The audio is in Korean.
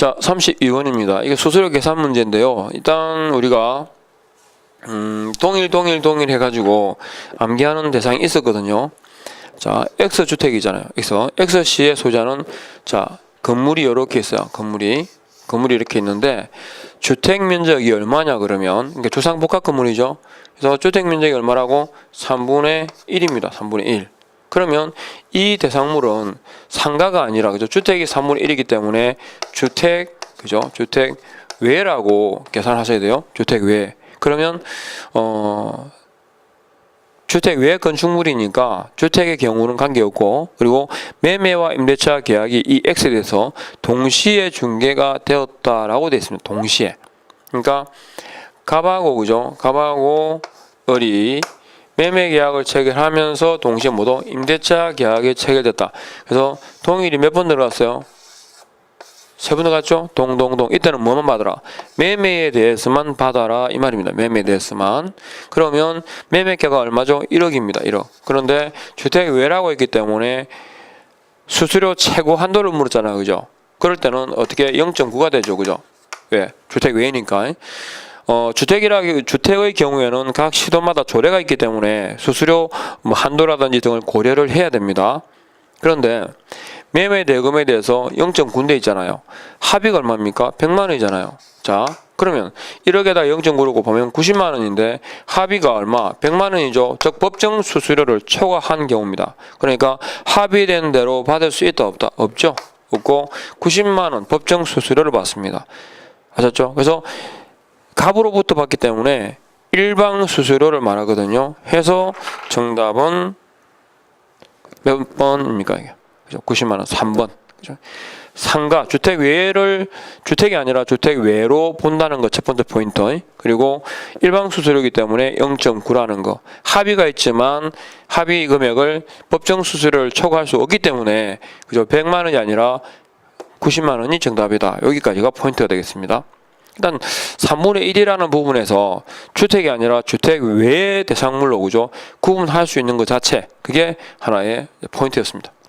자, 32번입니다. 이게 수수료 계산 문제인데요. 일단 우리가 음, 동일 동일 동일 해가지고 암기하는 대상이 있었거든요. 자, X 주택이잖아요. X, X 씨의 소자는 자 건물이 이렇게 있어요. 건물이 건물이 이렇게 있는데 주택 면적이 얼마냐 그러면 이게 주상복합 건물이죠. 그래서 주택 면적이 얼마라고 3분의 1입니다. 3분의 1. 그러면 이 대상물은 상가가 아니라 그죠? 주택이 3분의 1이기 때문에 주택 그죠? 주택 외라고 계산하셔야 돼요. 주택 외. 그러면 어 주택 외 건축물이니까 주택의 경우는 관계없고 그리고 매매와 임대차 계약이 이 X에 대해서 동시에 중개가 되었다라고 되어 있습니다. 동시에. 그러니까 갑하고 그죠? 갑하고 을이 매매 계약을 체결하면서 동시에 모두 임대차 계약이 체결됐다. 그래서 동일이 몇 번 들어갔어요? 세 번 들어갔죠? 동동동. 이때는 뭐만 받아라? 매매에 대해서만 받아라 이 말입니다. 매매에 대해서만. 그러면 매매가가 얼마죠? 1억입니다. 1억. 그런데 주택 외라고 했기 때문에 수수료 최고 한도를 물었잖아요. 그죠? 그럴 때는 어떻게 0.9가 되죠. 그죠? 왜? 주택 외니까. 어, 주택이라 주택의 경우에는 각 시도마다 조례가 있기 때문에 수수료 뭐 한도라든지 등을 고려를 해야 됩니다. 그런데 매매 대금에 대해서 0.9대 있잖아요. 합의가 얼마입니까? 100만 원이잖아요. 자, 그러면 1억에다 0.9로 보면 90만 원인데 합의가 얼마? 100만 원이죠. 즉 법정 수수료를 초과한 경우입니다. 그러니까 합의된 대로 받을 수 있다 없다? 없죠. 없고 90만 원 법정 수수료를 받습니다. 아셨죠? 그래서 갑으로부터 받기 때문에 일방 수수료를 말하거든요. 해서 정답은 몇 번입니까 이게? 그죠? 90만 원 3번. 그죠? 상가 주택 외를 주택이 아니라 주택 외로 본다는 것 첫 번째 포인트. 그리고 일방 수수료이기 때문에 0.9라는 거. 합의가 있지만 합의 금액을 법정 수수료를 초과할 수 없기 때문에 그죠? 100만 원이 아니라 90만 원이 정답이다. 여기까지가 포인트가 되겠습니다. 일단 3분의 1이라는 부분에서 주택이 아니라 주택 외의 대상물로 그죠 구분할 수 있는 것 자체 그게 하나의 포인트였습니다.